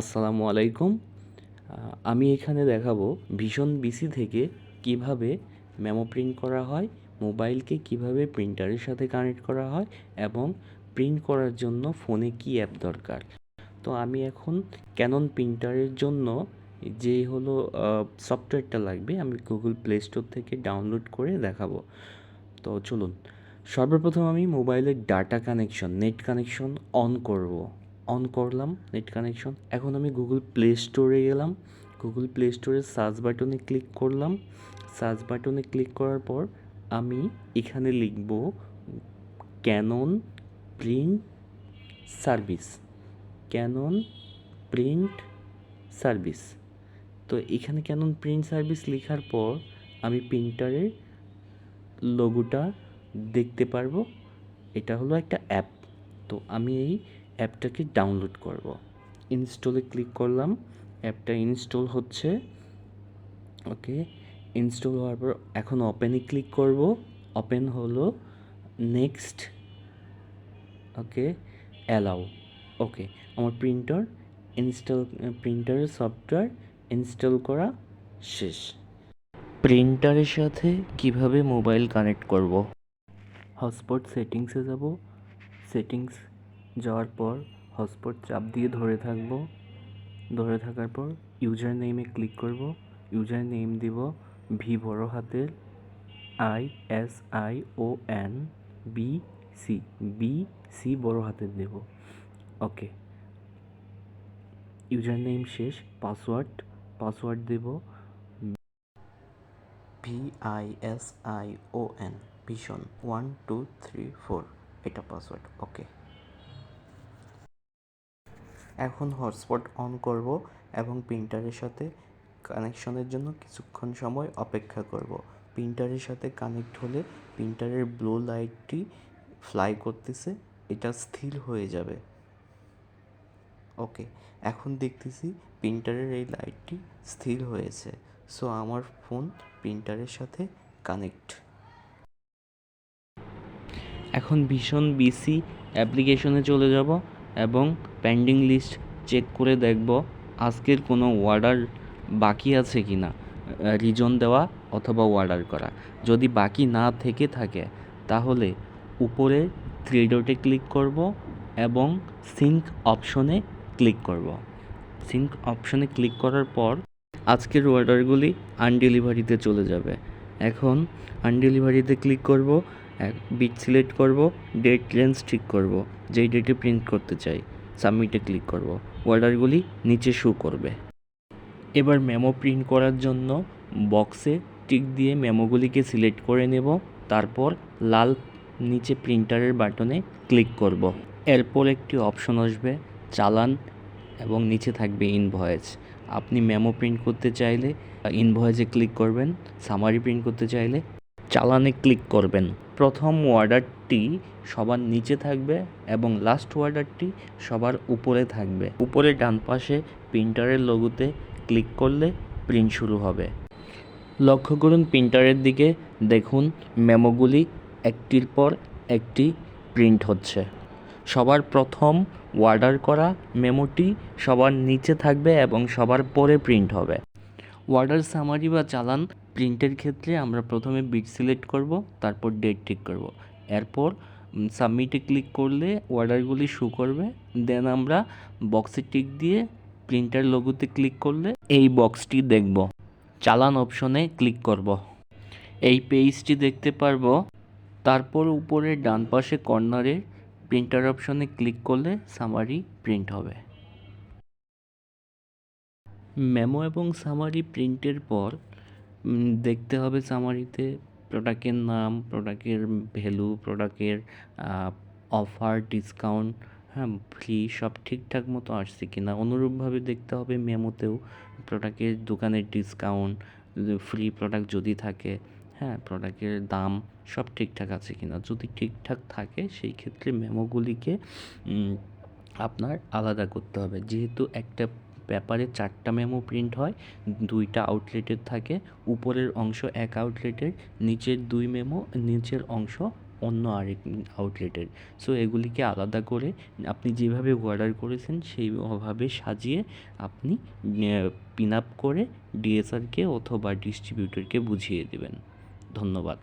আসসালামু আলাইকুম। আমি এখানে দেখাবো ভীষণ বিসি থেকে কীভাবে মেমো প্রিন্ট করা হয়, মোবাইলকে কীভাবে প্রিন্টারের সাথে কানেক্ট করা হয় এবং প্রিন্ট করার জন্য ফোনে কী অ্যাপ দরকার। তো আমি এখন ক্যানন প্রিন্টারের জন্য যে হলো সফটওয়্যারটা লাগবে, আমি গুগল প্লে স্টোর থেকে ডাউনলোড করে দেখাবো। তো চলুন, সর্বপ্রথম আমি মোবাইলের data connection net connection on করব। অন করলাম নেট কানেকশন এখন আমি গুগল প্লে স্টোরে গেলাম। গুগল প্লে স্টোরে সার্চ বাটনে ক্লিক করলাম। সার্চ বাটনে ক্লিক করার পর আমি এখানে লিখব Canon print service Canon print service তো এখানে ক্যানন প্রিন্ট সার্ভিস লেখার পর আমি প্রিন্টারের লোগোটা দেখতে পারব। এটা হলো একটা অ্যাপ তো আমি এই অ্যাপটাকে ডাউনলোড করব। ইনস্টলে ক্লিক করলাম। অ্যাপটা ইনস্টল হচ্ছে। ওকে ইনস্টল হওয়ার পর এখন ওপেনে ক্লিক করব। ওপেন হলো নেক্সট। Okay allow. ওকে আমার প্রিন্টার ইনস্টল প্রিন্টারের সফটওয়্যার ইনস্টল করা শেষ। প্রিন্টারের সাথে কীভাবে মোবাইল কানেক্ট করব? হটস্পট সেটিংসে যাব। সেটিংস যাওয়ার পর হটস্পট চাপ দিয়ে ধরে থাকব। ধরে থাকার পর ইউজার নেমে ক্লিক করব। ইউজার নেম দিব ভি বড় হাতের I S I O N B C B C বড় হাতের দেব। ওকে ইউজার নেম শেষ password password Dev. V I S I O N ভীষণ ওয়ান টু থ্রি ফোর এটা পাসওয়ার্ড ওকে এখন হটস্পট অন করব এবং প্রিন্টারের সাথে কানেকশনের জন্য কিছুক্ষণ সময় অপেক্ষা করব। প্রিন্টারের সাথে কানেক্ট হলে প্রিন্টারের ব্লু লাইটটি ফ্লাই করতেছে, এটা স্থির হয়ে যাবে। ওকে, এখন দেখতেছি প্রিন্টারের এই লাইটটি স্থির হয়েছে। সো, আমার ফোন প্রিন্টারের সাথে কানেক্ট। এখন ভীষণ বিসি অ্যাপ্লিকেশনে চলে যাব। এবং পেন্ডিং লিস্ট চেক করে দেখব আজকের কোনো অর্ডার বাকি আছে কি না রিজন দেওয়া অথবা অর্ডার করা। যদি বাকি না থেকে থাকে, তাহলে উপরে থ্রি ডটে ক্লিক করব এবং সিঙ্ক অপশনে ক্লিক করব। সিঙ্ক অপশনে ক্লিক করার পর আজকের অর্ডারগুলি আনডেলিভারিতে চলে যাবে। এখন আনডেলিভারিতে ক্লিক করব বিট সিলেক্ট করব ডেট রেঞ্জ ঠিক করব, যেই ডেটে প্রিন্ট করতে চাই সাবমিটে ক্লিক করব অর্ডারগুলি নিচে শো করবে। এবার মেমো প্রিন্ট করার জন্য বক্সে টিক দিয়ে মেমোগুলিকে সিলেক্ট করে নেব, তারপর লাল নিচে প্রিন্টারের বাটনে ক্লিক করব। এরপর একটি অপশন আসবে, চালান, এবং নিচে থাকবে ইনভয়েস আপনি মেমো প্রিন্ট করতে চাইলে ইনভয়েসে ক্লিক করবেন সামারি প্রিন্ট করতে চাইলে, চালানে ক্লিক করবেন। প্রথম অর্ডারটি সবার নিচে থাকবে এবং লাস্ট অর্ডারটি সবার উপরে থাকবে। উপরে ডান পাশে প্রিন্টারের লোগোতে ক্লিক করলে প্রিন্ট শুরু হবে। লক্ষ্য করুন প্রিন্টারের দিকে দেখুন মেমোগুলি একটির পর একটি প্রিন্ট হচ্ছে। সবার প্রথম অর্ডার করা মেমোটি সবার নিচে থাকবে এবং সবার পরে প্রিন্ট হবে। অর্ডার সামারি বা চালান প্রিন্টের ক্ষেত্রে আমরা প্রথমে বিট সিলেক্ট করব, তারপর ডেট ঠিক করব। এরপর সাবমিটে ক্লিক করলে অর্ডারগুলি শো করবে। দেন আমরা বক্সে টিক দিয়ে প্রিন্টার লোগোতে ক্লিক করলে এই বক্সটি দেখব। চালান অপশনে ক্লিক করব। এই পেজটি দেখতে পারব। তারপর উপরে ডান পাশে কর্নারে প্রিন্টার অপশনে ক্লিক করলে সামারি প্রিন্ট হবে। মেমো এবং সামারি প্রিন্টের পর দেখতে হবে সামারিতে প্রোডাক্টের নাম প্রোডাক্টের ভ্যালু প্রোডাক্টের অফার ডিসকাউন্ট হ্যাঁ ফ্রি সব ঠিকঠাক মতো আসছে কি না অনুরূপভাবে দেখতে হবে মেমোতেও প্রোডাক্টের দোকানের ডিসকাউন্ট ফ্রি প্রোডাক্ট যদি থাকে হ্যাঁ প্রোডাক্টের দাম সব ঠিকঠাক আছে কি না যদি ঠিকঠাক থাকে, সেই ক্ষেত্রে মেমোগুলিকে আপনার আলাদা করতে হবে। যেহেতু একটা পেপারে চারটা মেমো প্রিন্ট হয়, দুইটা আউটলেটের থাকে, উপরের অংশ এক আউটলেটের নিচের দুই মেমো নিচের অংশ অন্য আরেক আউটলেটের সো এগুলিকে আলাদা করে আপনি যেভাবে অর্ডার করেছেন, সেইভাবে সাজিয়ে আপনি পিন আপ করে ডিএসআরকে অথবা ডিস্ট্রিবিউটরকে বুঝিয়ে দেবেন। ধন্যবাদ।